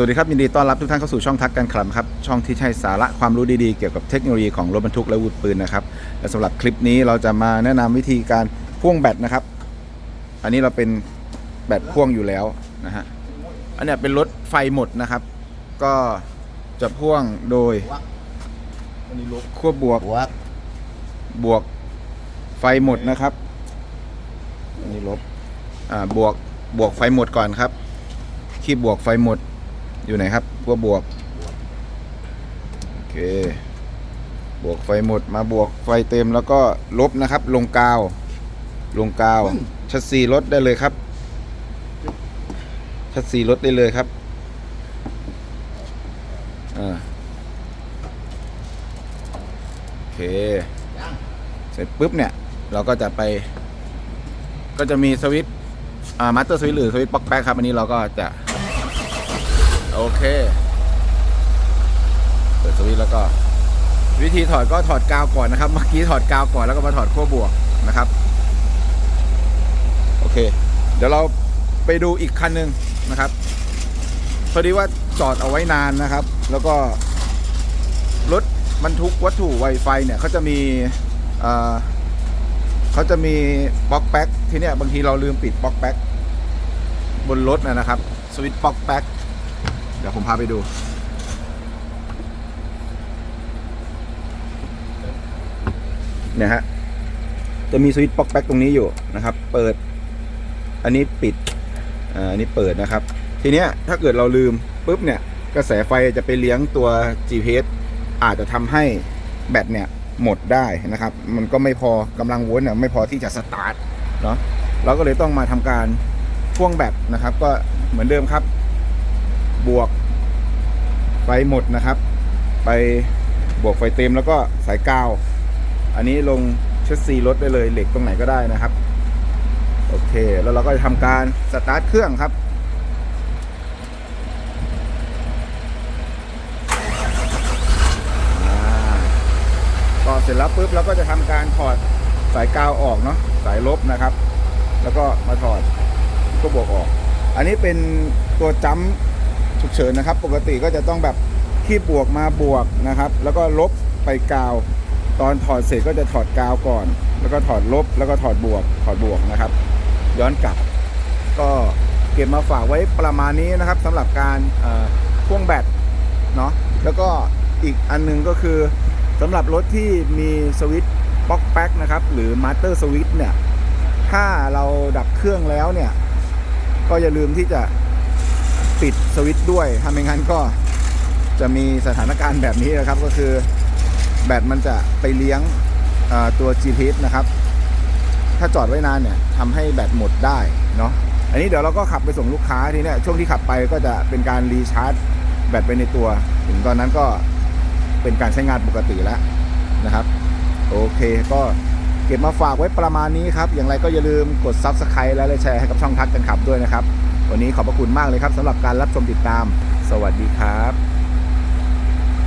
สวัสดีครับ ยินดีต้อนรับทุกท่านเข้าสู่ช่องทักกันคลับครับ ช่องที่ให้สาระความรู้ดีๆ เกี่ยวกับเทคโนโลยีของรถบรรทุกและอาวุธปืนนะครับและสำหรับคลิปนี้เราจะมาแนะนำวิธีการพ่วงแบตนะครับ อันนี้เราเป็นแบตพ่วงอยู่แล้วนะฮะอันเนี้ยเป็นรถไฟหมดนะครับ ก็จะพ่วงโดยอันนี้ลบขั้วบวกบวกบวกไฟหมดนะครับอันนี้ลบอ่าบวกบวกไฟหมดก่อนครับคีย์บวกไฟหมด อยู่ไหนครับขั้วบวก โอเค บวกไฟหมดมาบวกไฟเต็มแล้วก็ลบนะครับ ลงกาว ลงกาว ชัดซีรถได้เลยครับ ชัดซีรถได้เลยครับ อ่า โอเค เสร็จปุ๊บเนี่ย เราก็จะไป ก็จะมีสวิตช์ อ่า มาสเตอร์สวิตช์หรือสวิตช์ปลั๊กแป๊กครับ อันนี้เราก็จะ โอเค เปิดสวิตช์แล้วก็ วิธีถอดก็ถอดกาวก่อนนะครับ เมื่อกี้ถอดกาวก่อนแล้วก็มาถอดขั้วบวกนะครับ โอเค เดี๋ยวเราไปดูอีกคันหนึ่งนะครับพอดีว่าจอดเอาไว้นานนะครับ แล้วก็รถบรรทุกวัตถุ Wi-Fi เนี่ยเขาจะมีเขาจะมีบล็อกแป๊กทีเนี้ยบางทีเราลืมปิดบล็อกแป๊กบนรถนะนะครับ สวิตช์บล็อกแป๊ก เดี๋ยวผมพาไปดู เนี่ยฮะ จะมีสวิตช์บล็อกแป๊กตรงนี้อยู่นะครับ เปิด อันนี้ปิด อันนี้เปิดนะครับ ทีเนี้ยถ้าเกิดเราลืมปุ๊บเนี่ย กระแสไฟจะไปเลี้ยงตัว GPS อาจจะทำให้แบตเนี่ยหมดได้นะครับ มันก็ไม่พอกำลังโวลต์เนี่ยไม่พอที่จะสตาร์ทเนาะเราก็เลยต้องมาทำการพ่วงแบตนะครับ ก็เหมือนเดิมครับ บวกไฟหมดนะครับ ไปบวกไฟเต็มแล้วก็สายกาว อันนี้ลงเชสซีรถได้เลยเหล็กตรงไหนก็ได้นะครับ โอเค แล้วเราก็จะทำการสตาร์ทเครื่องครับอ่าก็เสร็จแล้วปุ๊บเราก็จะทำการถอดสายกาวออกเนาะสายลบนะครับ แล้วก็มาถอดก็บวกออก อันนี้เป็นตัวจัม ฉุกเฉินนะครับ ปกติก็จะต้องแบบคีบบวกมาบวกนะครับ แล้วก็ลบไปกาว ตอนถอดเสร็จก็จะถอดกาวก่อน แล้วก็ถอดลบแล้วก็ถอดบวก ถอดบวกนะครับ ย้อนกลับ ก็เก็บมาฝากไว้ประมาณนี้นะครับสำหรับการพ่วงแบตเนาะแล้วก็อีกอันหนึงก็คือสำหรับรถที่มีสวิตช์บ็อกแป๊กนะครับ หรือมาสเตอร์สวิตช์เนี่ย ถ้าเราดับเครื่องแล้วเนี่ย ก็อย่าลืมที่จะ ปิดสวิตช์ด้วยถ้าไม่งั้นก็จะมีสถานการณ์แบบนี้นะครับ ก็คือแบตมันจะไปเลี้ยงตัว GPS นะครับ ถ้าจอดไว้นานเนี่ยทำให้แบตหมดได้เนาะอันนี้เดี๋ยวเราก็ขับไปส่งลูกค้าทีเนี้ยช่วงที่ขับไปก็จะเป็นการรีชาร์จแบตไปในตัว ถึงตอนนั้นก็เป็นการใช้งานปกติแล้วนะครับ โอเคก็เก็บมาฝากไว้ประมาณนี้ครับ อย่างไรก็อย่าลืมกด Subscribe และแชร์ให้กับช่องทักกันขับด้วยนะครับ วันนี้ขอบพระคุณมากเลยครับสำหรับการรับชมติดตาม สวัสดีครับ